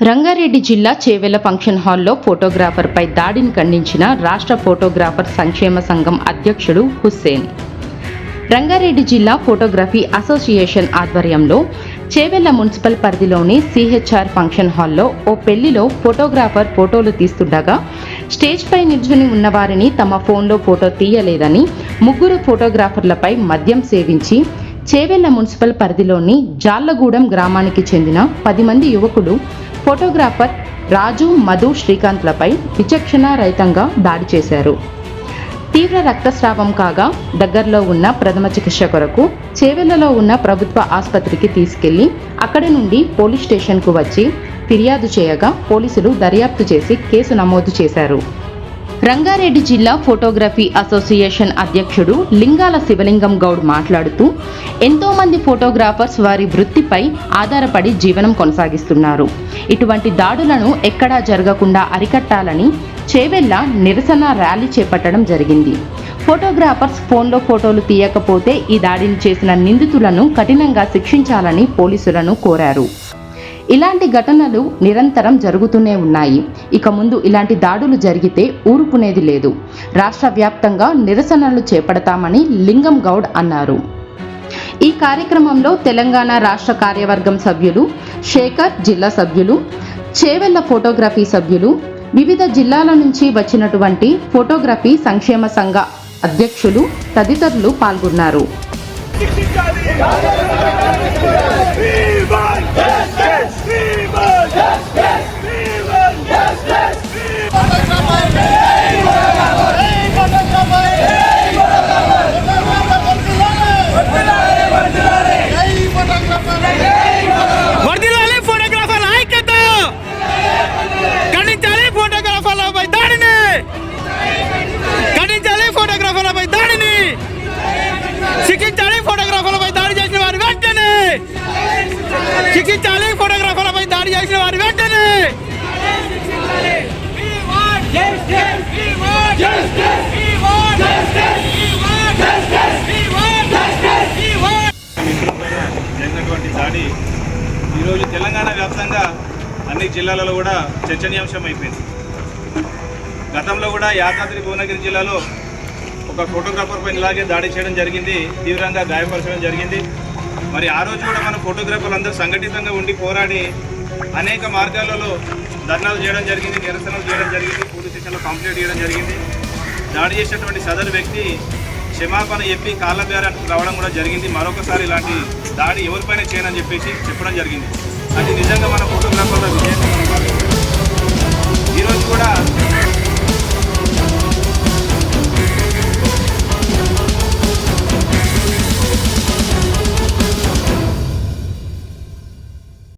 రంగారెడ్డి జిల్లా చేవెల ఫంక్షన్ హాల్లో ఫోటోగ్రాఫర్పై దాడిని ఖండించిన రాష్ట్ర ఫోటోగ్రాఫర్ సంక్షేమ సంఘం అధ్యక్షుడు హుస్సేన్. రంగారెడ్డి జిల్లా ఫోటోగ్రఫీ అసోసియేషన్ ఆధ్వర్యంలో చేవెళ్ళ మున్సిపల్ పరిధిలోని సిహెచ్ఆర్ ఫంక్షన్ హాల్లో ఓ పెళ్ళిలో ఫోటోగ్రాఫర్ ఫోటోలు తీస్తుండగా స్టేజ్పై నిల్చుని ఉన్నవారిని తమ ఫోన్లో ఫోటో తీయలేదని ముగ్గురు ఫోటోగ్రాఫర్లపై మద్యం సేవించి చేవెళ్ళ మున్సిపల్ పరిధిలోని జాళ్ళగూడెం గ్రామానికి చెందిన పది మంది యువకులు ఫోటోగ్రాఫర్ రాజు మధు శ్రీకాంత్లపై విచక్షణ రహితంగా దాడి చేశారు. తీవ్ర రక్తస్రావం కాగా దగ్గరలో ఉన్న ప్రథమ చికిత్స కొరకు చేవెళ్ళలో ఉన్న ప్రభుత్వ ఆసుపత్రికి తీసుకెళ్ళి అక్కడి నుండి పోలీస్ స్టేషన్కు వచ్చి ఫిర్యాదు చేయగా పోలీసులు దర్యాప్తు చేసి కేసు నమోదు చేశారు. రంగారెడ్డి జిల్లా ఫోటోగ్రఫీ అసోసియేషన్ అధ్యక్షుడు లింగాల శివలింగం గౌడ్ మాట్లాడుతూ ఎంతోమంది ఫోటోగ్రాఫర్స్ వారి వృత్తిపై ఆధారపడి జీవనం కొనసాగిస్తున్నారు. ఇటువంటి దాడులను ఎక్కడా జరగకుండా అరికట్టాలని చేవెళ్ళ నిరసన ర్యాలీ చేపట్టడం జరిగింది. ఫోటోగ్రాఫర్స్ ఫోన్లో ఫోటోలు తీయకపోతే ఈ దాడిని చేసిన నిందితులను కఠినంగా శిక్షించాలని పోలీసులను కోరారు. ఇలాంటి ఘటనలు నిరంతరం జరుగుతూనే ఉన్నాయి. ఇక ముందు ఇలాంటి దాడులు జరిగితే ఊరుకునేది లేదు. రాష్ట్ర వ్యాప్తంగా నిరసనలు చేపడతామని లింగం గౌడ్ అన్నారు. ఈ కార్యక్రమంలో తెలంగాణ రాష్ట్ర కార్యవర్గం సభ్యులు శేఖర్ జిల్లా సభ్యులు చేవెళ్ళ ఫోటోగ్రఫీ సభ్యులు వివిధ జిల్లాల నుంచి వచ్చినటువంటి ఫోటోగ్రఫీ సంక్షేమ సంఘ అధ్యక్షులు తదితరులు పాల్గొన్నారు. ఖండించాలి ఫోటోగ్రాఫర్లపై దాడిని. శిక్షించాలి ఫోటోగ్రాఫర్లపై దాడి చేసిన వారి వెంటనే. శిక్షించాలి ఫోటోగ్రాఫర్లపై దాడి చేసిన వారి వెంటనే. జరిగినటువంటి దాడి ఈరోజు తెలంగాణ వ్యాప్తంగా అన్ని జిల్లాలలో కూడా చర్చనీయాంశం అయిపోయింది. గతంలో కూడా యాదాద్రి భువనగిరి జిల్లాలో ఒక ఫోటోగ్రాఫర్ పైన ఇలాగే దాడి చేయడం జరిగింది తీవ్రంగా గాయపరచడం జరిగింది. మరి ఆ రోజు కూడా మన ఫోటోగ్రాఫర్లు అందరూ సంఘటితంగా ఉండి పోరాడి అనేక మార్గాలలో ధర్నాలు చేయడం జరిగింది నిరసనలు చేయడం జరిగింది పోలీస్ స్టేషన్లో కంప్లైంట్ చేయడం జరిగింది. దాడి చేసినటువంటి సదరు వ్యక్తి క్షమాపణ చెప్పి కాళ్ళ బేరానికి రావడం కూడా జరిగింది. మరొకసారి ఇలాంటి దాడి ఎవరిపైన చేయనని చెప్పేసి చెప్పడం జరిగింది. అది నిజంగా మన ఫోటోగ్రాఫర్ల విజయం